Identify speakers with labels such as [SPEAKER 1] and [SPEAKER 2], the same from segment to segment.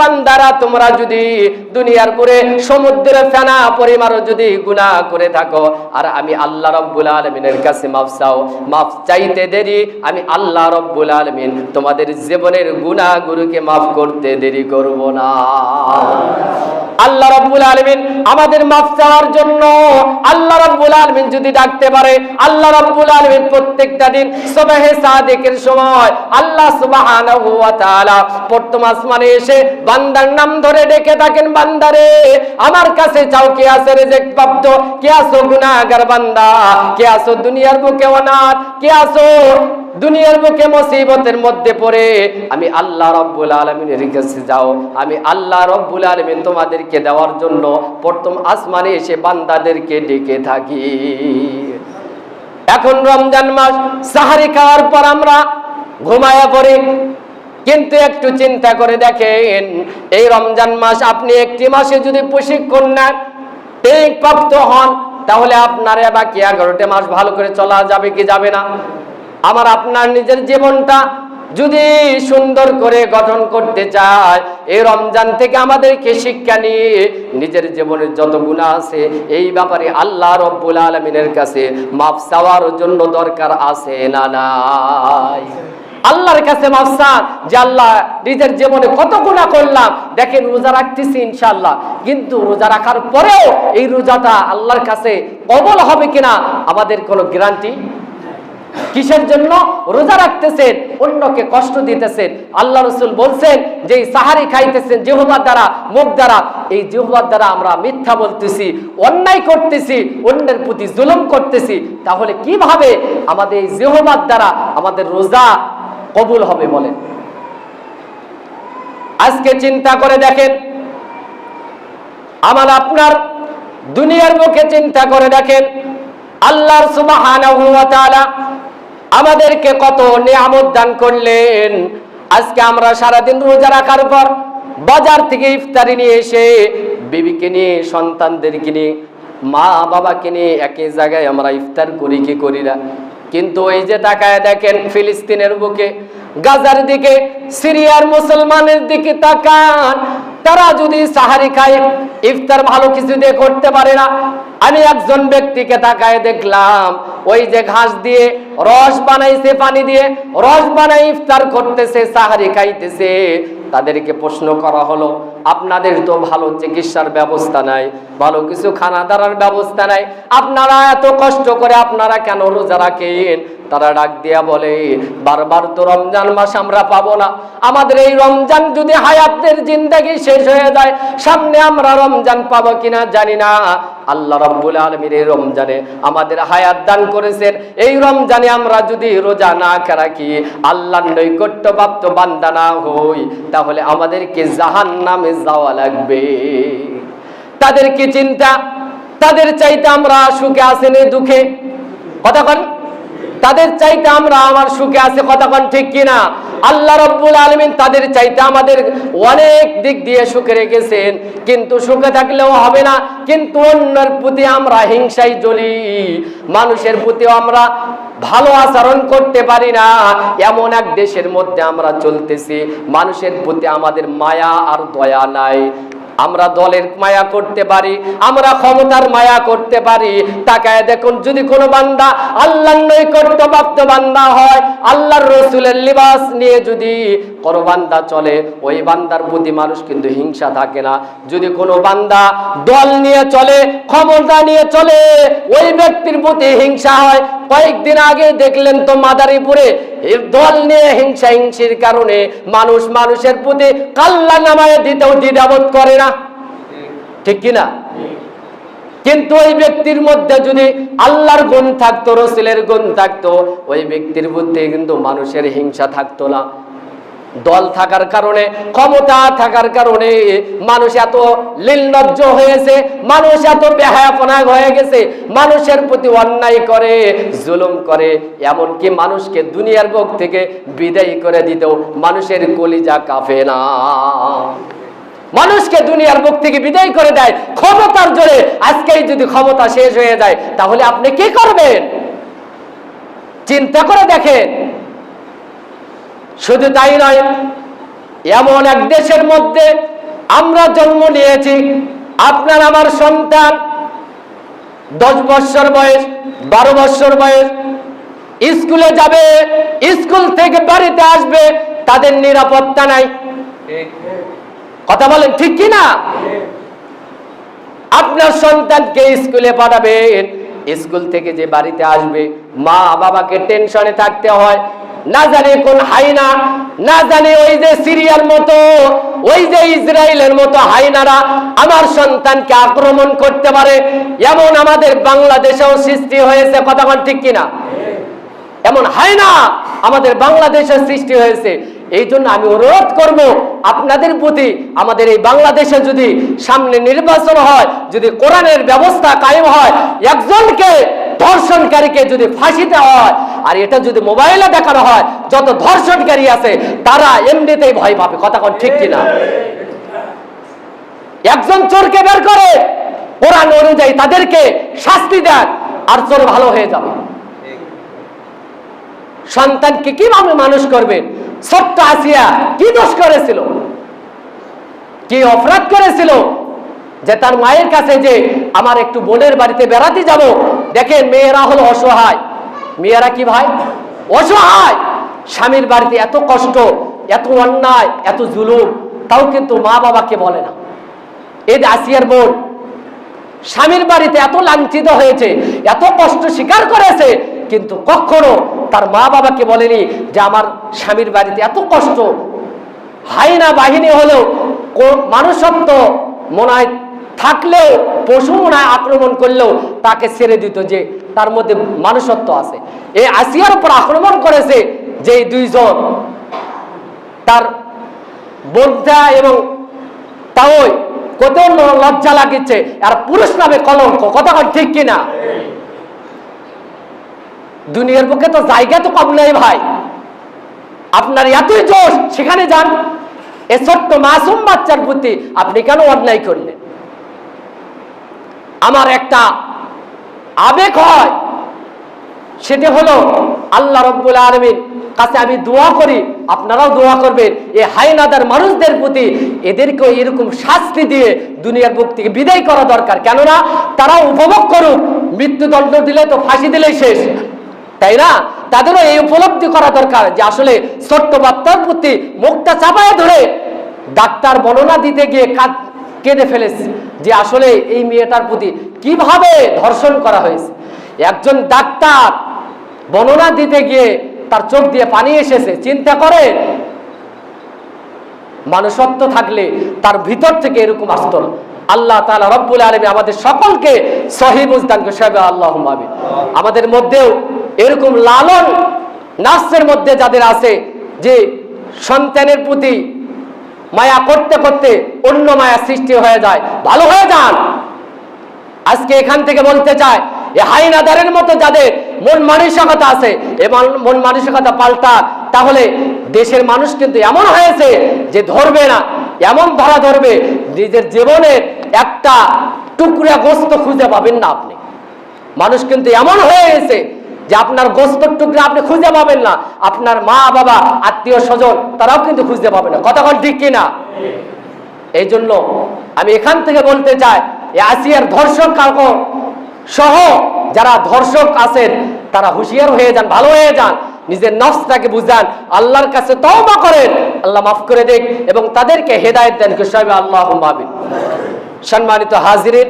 [SPEAKER 1] বান্দারা, তোমরা যদি দুনিয়ার পরে সমুদ্রের ফেনা পরিমাণ যদি গুনাহ করে থাকো, আর আমি আল্লাহ রব্বুল আলমিনের কাছে মাফ চাও, মাফ চাইতে দেরি, আমি আল্লাহ রব্বুল আলমিন তোমাদের জীবনের গুনাহগুলোকে মাফ করতে দেরি করব না। আল্লাহ রাব্বুল আলামিন আমাদের মাফ চাওয়ার জন্য আল্লাহ রাব্বুল আলামিন যদি ডাকতে পারে, আল্লাহ রাব্বুল আলামিন প্রত্যেকটা দিন সুবহে সাদিকের সময় আল্লাহ সুবহানাহু ওয়া তাআলা প্রথম আসমানে এসে বান্দার নাম ধরে ডেকে থাকেন, বান্দারে আমার কাছে চাও, কে আছে রিজিক প্রাপ্ত? কে আছো গুনাহগার বান্দা? কে আছো দুনিয়ার বুকে অনাথ? কে আছো দুনিয়ার বুকে মুসিবতের মধ্যে পড়ে। আমি আল্লাহ রব্বুল আলমিনের কাছে যাও। আমি আল্লাহ রব্বুল আলমিন তোমাদেরকে দেওয়ার জন্য প্রথম আসমানে এসে বান্দাদেরকে ডেকে থাকি। এখন রমজান মাস, সাহারি খাওয়ার পর আমরা ঘুমায়া পড়ি। কিন্তু একটু চিন্তা করে দেখেন, এই রমজান মাস আপনি একটি মাসে যদি প্রশিক্ষণ নেন প্রাপ্ত হন, তাহলে আপনার বাকি এগারোটা মাস ভালো করে চলা যাবে কি যাবে না? আমার আপনার নিজের জীবনটা যদি সুন্দর করে গঠন করতে চায় এই রমজান থেকে আমাদেরকে শিক্ষা নিয়ে নিজের জীবনের যত গুণা আছে, এই ব্যাপারে আল্লাহ রব্বুল আলমিনের কাছে মাপ চাওয়ার জন্য দরকার আছে না নাই? আল্লাহর কাছে মাফসান যে আল্লাহ নিজের জীবনে কত গুণা করলাম, দেখেন রোজা রাখতেছি ইনশাআল্লাহ, কিন্তু রোজা রাখার পরেও এই রোজাটা আল্লাহর কাছে কবল হবে কিনা, আমাদের কোনো গ্যারান্টি কিসের জন্য? রোজা রাখতেছেন, অন্যকে কষ্ট দিতেছেন। আল্লাহ রসুল বলছেন যে সাহারি খাইতেছেন জেহবার দ্বারা, মুখ দ্বারা। এই জেহবার দ্বারা আমরা মিথ্যা বলতেছি, অন্যায় করতেছি, অন্যের প্রতি জুলুম করতেছি। তাহলে কীভাবে আমাদের এই জেহবার দ্বারা আমাদের রোজা কবুল হবে বলেন? আজকে চিন্তা করে দেখেন, আমার আপনার দুনিয়ার মুখে চিন্তা করে দেখেন আল্লাহর তাআলা আমাদেরকে কত নিয়ামত দান করলেন। আজকে আমরা সারাদিন রোজা রাখার পর বাজার থেকে ইফতারি নিয়ে এসে বিবিকে নিয়ে, সন্তানদেরকে নিয়ে, মা বাবাকে নিয়ে একই জায়গায় আমরা ইফতার করি, কি করি না? কিন্তু এই যে তাকায় দেখেন ফিলিস্তিনের বুকে গাজার দিকে, সিরিয়ার মুসলমানের দিকে তাকান। তারা যদি সাহারি খায়, ইফতার ভালো কিছু দিয়ে করতে পারে না। আমি একজন ব্যক্তিকে তাকায় দেখলাম, ওই যে ঘাস দিয়ে, রস বানাইছে পানি দিয়ে, রস বানাই ইফতার করতেছে, সাহারি খাইতেছে। তাদেরকে প্রশ্ন করা হলো আপনাদের তো ভালো চিকিৎসার ব্যবস্থা নাই, ভালো কিছু খানা দানার ব্যবস্থা নাই। আপনারা এত কষ্ট করে আপনারা কেন রোজা রাখেন? তারা ডাক দিয়া বলে, বারবার তো রমজান মাস আমরা পাবো না। আমাদের এই রমজান যদি হায়াতের জিন্দাগি শেষ হয়ে যায়, সামনে আমরা রমজান পাবো কিনা জানি না। আল্লাহ রব্বুল আলমীর এই রমজানে আমাদের হায়াত দান করেছেন। এই রমজানে আমরা যদি রোজা না রাখি, আল্লাহর নৈকট্যপ্রাপ্ত বান্দা না হই, তাহলে আমাদেরকে জাহান নামে যাওয়া লাগবে। তাদের কি চিন্তা, তাদের চাইতে আমরা সুখে আসেনি দুঃখে। কথা কন। তাদের চাইতে আমরা আমার সুখে আছে কতক্ষণ ঠিক কিনা? আল্লাহ রব্বুল আলমিন তাদের চাইতে আমাদের অনেক দিক দিয়ে সুখে রেখেছেন। কিন্তু সুখে থাকলেও হবে না, কিন্তু অন্যের প্রতি আমরা হিংসাই জ্বলি। মানুষের প্রতি আমরা ভালো আচরণ করতে পারি না। এমন এক দেশের মধ্যে আমরা চলতেছি। মানুষের প্রতি আমাদের মায়া আর দয়া নাই। আমরা দলের মায়া করতে পারি, আমরা ক্ষমতার মায়া করতে পারি। তাকায় দেখুন, যদি কোনো বান্দা আল্লাহর নৈকট্য প্রাপ্ত বান্দা হয়, আল্লাহর রসুলের লিবাস নিয়ে যদি কোনো বান্দা চলে, ওই বান্দার প্রতি মানুষ কিন্তু হিংসা থাকে না। যদি কোনো বান্দা দল নিয়ে চলে, ক্ষমতা নিয়ে চলে, ওই ব্যক্তির প্রতি হিংসা হয়। কয়েকদিন আগে দেখলেন তো মাদারীপুরে দল নিয়ে হিংসা হিংসির কারণে মানুষ মানুষের প্রতি কাল্লা নামায় দিতেও দ্বিধাবোধ করে না। ঠিক কিনা? কিন্তু ওই ব্যক্তির মধ্যে যদি আল্লাহর গুণ থাকতো, রসিলের গুণ থাকতো, ওই ব্যক্তির মধ্যে কিন্তু মানুষের হিংসা থাকতো না। দল থাকার কারণে, ক্ষমতা থাকার কারণে মানুষ এত লিল্লজ্জ হয়েছে, মানুষ এত বেহায়াপনা হয়ে গেছে, মানুষের প্রতি অন্যায় করে, জুলুম করে, এমনকি মানুষকে দুনিয়ার বুক থেকে বিদায় করে দিতেও মানুষের কলিজা কাফে না। মানুষকে দুনিয়ার বুক থেকে বিদায় করে দেয়, ক্ষমতার জোরে আজকেই যদি ক্ষমতা শেষ হয়ে যায়, তাহলে আপনি কি করবেন? চিন্তা করে দেখেন শুধু তাই নয়, এমন এক দেশের মধ্যে আমরা জন্ম নিয়েছি, আপনার আমার সন্তান, দশ বছর বয়স, বারো বছর বয়স, স্কুলে যাবে, স্কুল থেকে বাড়িতে আসবে, তাদের নিরাপত্তা নাই। কথা বলেন ঠিক কি না? আপনার সন্তানকে স্কুলে পাঠাবেন, স্কুল থেকে যে বাড়িতে আসবে মা বাবাকে টেনশনে থাকতে হয় না জানে কোন হাইনা, না জানে ওই যে সিরিয়ার মতো, ওই যে ইসরায়েলের মতো হাইনারা আমার সন্তানকে আক্রমণ করতে পারে, এমন আমাদের বাংলাদেশেও সৃষ্টি হয়েছে, কথা বল ঠিক কিনা? এমন হয় না আমাদের বাংলাদেশে সৃষ্টি হয়েছে, এই জন্য আমি অনুরোধ করব আপনাদের প্রতি, আমাদের এই বাংলাদেশে যদি সামনে নির্বাচন হয়, যদি কোরআনের ব্যবস্থা কায়েম হয়, একজনকে ধর্ষণকারীকে যদি ফাঁসি দেওয়া হয়, আর এটা যদি মোবাইলে দেখানো হয়, যত ধর্ষণকারী আছে, তারা এমনিতেই ভয় পাবে। কথা কোন ঠিক কিনা? একজন চোরকে বের করে, কোরআন অনুযায়ী তাদেরকে শাস্তি দেন, আর চোর ভালো হয়ে যাবে। সন্তানকে কীভাবে মানুষ করবেন ছোট্ট আসিয়া কি দোষ করেছিল? কি অপরাধ করেছিল? যে তার মায়ের কাছে যে, আমার একটু বোনের বাড়িতে বেড়াতে যাব দেখেন মেয়েরা হলো অসহায়। মেয়েরা কি ভাই? অসহায়। স্বামীর বাড়িতে এত কষ্ট, এত অন্যায়, এত জুলুম, তাও কিন্তু মা বাবাকে বলে না। এই যে আসিয়ার বোন, স্বামীর বাড়িতে এত লাঞ্ছিত হয়েছে, এত কষ্ট স্বীকার করেছে, কিন্তু কখনো তার মা বাবাকে বলেনি যে আমার স্বামীর বাড়িতে এত কষ্ট। হাইনা বাহিনী হলেও মানুষত্ব মনে হয় থাকলেও পশু মনে আক্রমণ করলেও তাকে ছেড়ে দিত যে তার মধ্যে মানুষত্ব আছে। এই আসিয়ার উপর আক্রমণ করেছে যে দুইজন, তার বোনটা এবং তাও কত লজ্জা লাগিচ্ছে, আর পুরুষ নামে কলঙ্ক, কথা ঠিক কিনা? দুনিয়ার পক্ষে তো জায়গা তো কম নেই ভাই। আপনার এতই জোশ, সেখানে যান। এ ছোট্ট মাসুম বাচ্চার প্রতি আপনি কেন অন্যায় করলেন? আমার একটা আবেগ হয়, সেটি হলো আল্লাহ রব্বুল আলমীর কাছে আমি দোয়া করি, আপনারাও দোয়া করবেন, এই হাইনাদার মানুষদের প্রতি এদেরকে এরকম শাস্তি দিয়ে দুনিয়ার বুক থেকে বিদায় করা দরকার। কেননা তারা উপভোগ করুক, মৃত্যুদণ্ড দিলে তো ফাঁসি দিলেই শেষ। তাই না? তাদেরও এই উপলব্ধি করা দরকার যে আসলে ছোট্ট বাচ্চার প্রতি মুখটা চাপায় ধরে ডাক্তার বর্ণনা দিতে গিয়ে কেঁদে ফেলেছে। যে আসলে এই মেয়েটার প্রতি কীভাবে ধর্ষণ করা হয়েছে? একজন ডাক্তার বর্ণনা দিতে গিয়ে তার চোখ দিয়ে পানি এসেছে, চিন্তা করে। মানুষত্ব থাকলে তার ভিতর থেকে এরকম আসতো আল্লাহ তালা রব্বুল আলমী আমাদের সকলকে সহি বুঝদান সাহেব আল্লাহ আমিন। আমাদের মধ্যেও এরকম লালন নার্সের মধ্যে যাদের আছে, যে সন্তানের প্রতি মায়া করতে করতে অন্য মায়া সৃষ্টি হয়ে যায়। ভালো হয়ে যান। আজকে এখান থেকে বলতে চায় এ হাইনাদারের মতো যাদের মন মানসিকতা আছে এবং মন মানসিকতা পাল্টা, তাহলে দেশের মানুষ কিন্তু এমন হয়েছে যে ধরবে না। এমন ধরা ধরবে, নিজের জীবনের একটা টুকরা গোস্ত খুঁজে পাবেন না আপনি। মানুষ কিন্তু এমন হয়ে গেছে যে আপনার গোস্তর টুকরা আপনি খুঁজে পাবেন না। আপনার মা, বাবা, আত্মীয়, স্বজন, তারাও কিন্তু খুঁজতে পাবে না। কথা বল ঠিক কিনা? এই জন্য আমি এখান থেকে বলতে চাই আসিয়ার ধর্ষক কারক সহ যারা ধর্ষক আছেন, তারা হুঁশিয়ার হয়ে যান, ভালো হয়ে যান, নিজের নফসটাকে বুঝান, আল্লাহর কাছে তওবা করেন, আল্লাহ মাফ করে দেখ এবং তাদেরকে হেদায়েত দেন, হিসাবে আল্লাহ মাবিন সম্মানিত হাজিরিন,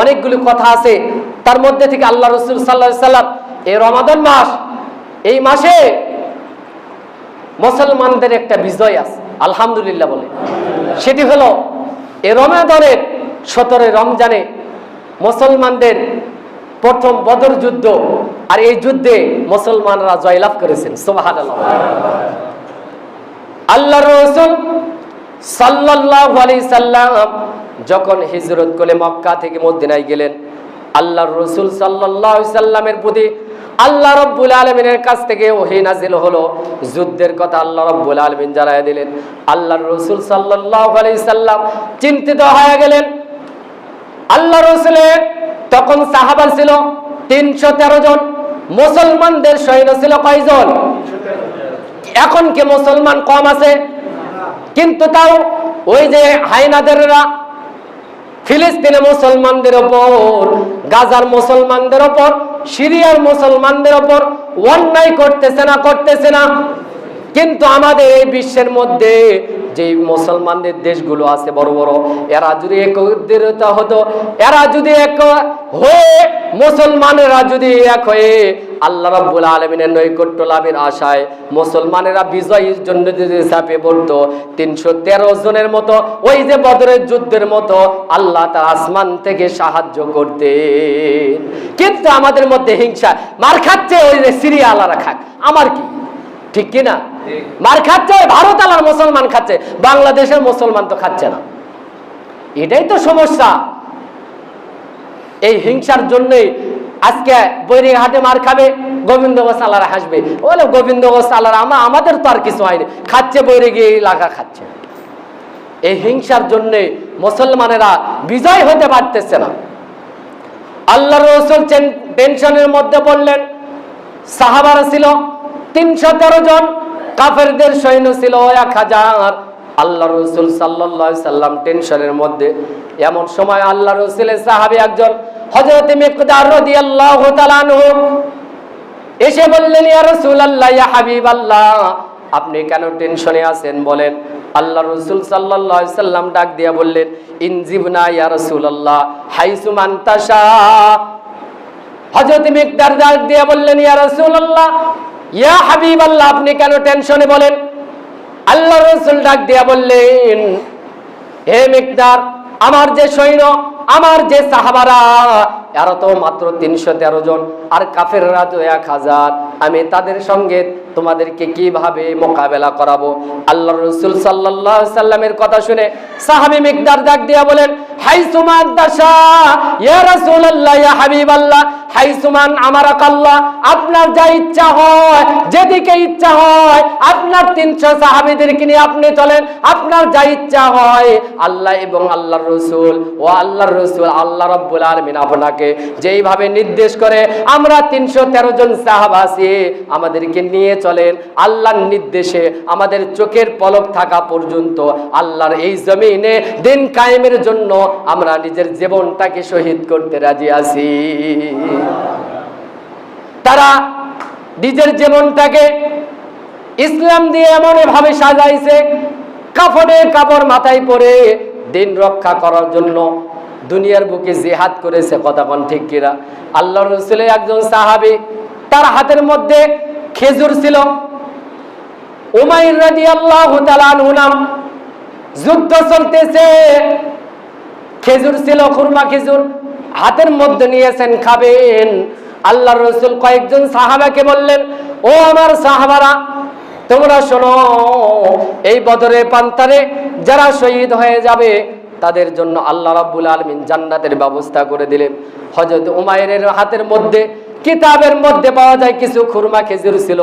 [SPEAKER 1] অনেকগুলো কথা আছে, তার মধ্যে থেকে আল্লাহ রসুল সাল্লাহ সাল্লাম এই রমাদান মাস, এই মাসে মুসলমানদের একটা বিজয় আছে, আলহামদুলিল্লাহ বলে। সেটি হলো এ রমাদানের সতেরোই রমজানে মুসলমানদের প্রথম বদর যুদ্ধ, আর এই যুদ্ধে মুসলমানরা জয়লাভ করেছেন সোহান আল্লাহ রসুল সাল্লাল্লাহু আলাইহি সাল্লাম যখন হিজরত করে মক্কা থেকে মদিনায় গেলেন, আল্লাহর রসুল আলাইহি সাল্লামের প্রতি আল্লাহ রব্বুল আলমিনের কাছ থেকে ওহি নাজিল হলো। যুদ্ধের কথা আল্লাহ রব্বুল আলমিন জানাই দিলেন। আল্লাহর রসুল আলাইহি সাল্লাম চিন্তিত হয়ে গেলেন। আল্লাহ রসুলের তখন সাহাবা ছিল তিনশো তেরো জন। মুসলমানদের সৈন্য ছিল কয়জন? এখন কি মুসলমান কম আছে? কিন্তু তাও ওই যে হাইনাদেররা ফিলিস্তিনে মুসলমানদের ওপর গাজার মুসলমানদের ওপর সিরিয়ার মুসলমানদের ওপর অন্যায় করতেছে না করতেছে না। কিন্তু আমাদের এই বিশ্বের মধ্যে যে মুসলমানদের দেশগুলো আছে বড় বড়, এরা যদি একত্রিত হতো, এরা যদি এক হয়ে, মুসলমানেরা যদি এক হয়ে, আল্লাহ রাব্বুল আলমিনের নৈকট্য লাভের আশায় মুসলমানেরা বিজয়ের জন্য যদি চাপে পড়তো, তিনশো তেরো জনের মতো, ওই যে বদরের যুদ্ধের মতো, আল্লাহ তার আসমান থেকে সাহায্য করতে। কিন্তু আমাদের মধ্যে হিংসা, মার খাচ্ছে ওই যে সিরিয়া আল্লাহরা খাক, আমার কি? ঠিক কি না মার খাচ্ছে ভারত আলার মুসলমান খাচ্ছে। বাংলাদেশের মুসলমান তো খাচ্ছে না। এটাই তো সমস্যা। এই হিংসার জন্যই আজকে বৈরিঘাটে মার খাবে, গোবিন্দ গোসালারা হাসবে। বলে, গোবিন্দ গোসালারা আমা আমাদের তো আর কিছু হয়নি। খাচ্ছে বৈরে গিয়ে এলাকা খাচ্ছে। এই হিংসার জন্যে মুসলমানেরা বিজয় হতে পারতেছে না। আল্লাহ রসুল টেনশনের মধ্যে পড়লেন। সাহাবারা ছিল তিনশো তেরো জন। কাফেরদের সৈন্য ছিল এক হাজার। আল্লাহ রসুল সাল্লাহ সাল্লাম টেনশনের মধ্যে এমন সময় আল্লাহ রসুলের সাহাবি একজন হজরত মিকদার তাআলা আনহু এসে বললেন, ইয়া রাসূলুল্লাহ, ইয়া হাবিবাল্লাহ, আপনি কেন টেনশনে আছেন? বলেন, আল্লাহ রসুল আলাইহি সাল্লাম ডাক দিয়া বললেন ইনজিবনা ইয়া রাসূলুল্লাহ, হাইসু মান তাশা। হযরত মিকদার ডাক দিয়া বললেন, ইয়া রাসূলুল্লাহ ইয়া হাবিব আল্লাহ আপনি কেন টেনশনে বলেন? আল্লাহ রসুল ডাক দিয়া বললেন, হে মিকদার, আমার যে সৈন্য, আমার যে সাহাবারা, এরা তো মাত্র তিনশো তেরো জন, আর কাফেররা তো এক হাজার। আমি তাদের সঙ্গে তোমাদেরকে কীভাবে মোকাবেলা করাবো? আল্লাহ রসুল সাল্লাহ সাল্লামের কথা শুনে সাহাবি মিকদার ডাক দিয়া বলেন হাই সুমান দাসা ইয়া রাসূলুল্লাহ, ইয়া হাবিবাল্লাহ হাই সুমান আমার আল্লাহ আপনার যা ইচ্ছা হয়, যেদিকে ইচ্ছা হয়, আপনার তিনশো সাহাবিদেরকে নিয়ে আপনি চলেন, আপনার যা ইচ্ছা হয়। আল্লাহ এবং আল্লাহর রসুল, ও আল্লাহর রসুল, আল্লাহ রব্বুল আলমিন আপনাকে যেইভাবে নির্দেশ করে, আমরা তিনশো তেরো জন আমাদেরকে নিয়ে চলেন। আল্লাহর নির্দেশে আমাদের চোখের পলক থাকা পর্যন্ত আল্লাহর এই জমিনে দিন কায়েমের জন্য আমরা নিজের জীবনটাকে শহীদ করতে রাজি আছি। তারা নিজের জীবনটাকে ইসলাম দিয়ে এমন ভাবে সাজাইছে কাপড়ে কাপড় মাথায় পরে দিন রক্ষা করার জন্য দুনিয়ার বুকে জেহাদ করেছে, কথা কোন ঠিক কিরা আল্লাহ রসুলের একজন সাহাবি, তার হাতের মধ্যে খেজুর ছিল। নাম যুদ্ধ চলতেছে। খেজুর ছিল, খুরমা খেজুর। হাতের মধ্যে নিয়েছেন, খাবেন। আল্লাহ রসুল কয়েকজন সাহাবাকে বললেন, ও আমার সাহাবারা তোমরা শোনো, এই বদরে পান্তারে যারা শহীদ হয়ে যাবে, তাদের জন্য আল্লাহ রাব্বুল আলমিন জান্নাতের ব্যবস্থা করে দিলেন। হজরত উমায়ের হাতের মধ্যে, কিতাবের মধ্যে পাওয়া যায় কিছু খুরমা খেজুর ছিল।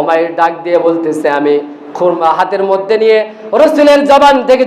[SPEAKER 1] ওমায়ের ডাক দিয়ে বলতেছে, আমি খুরমা হাতের মধ্যে নিয়ে রসুলের জবান থেকে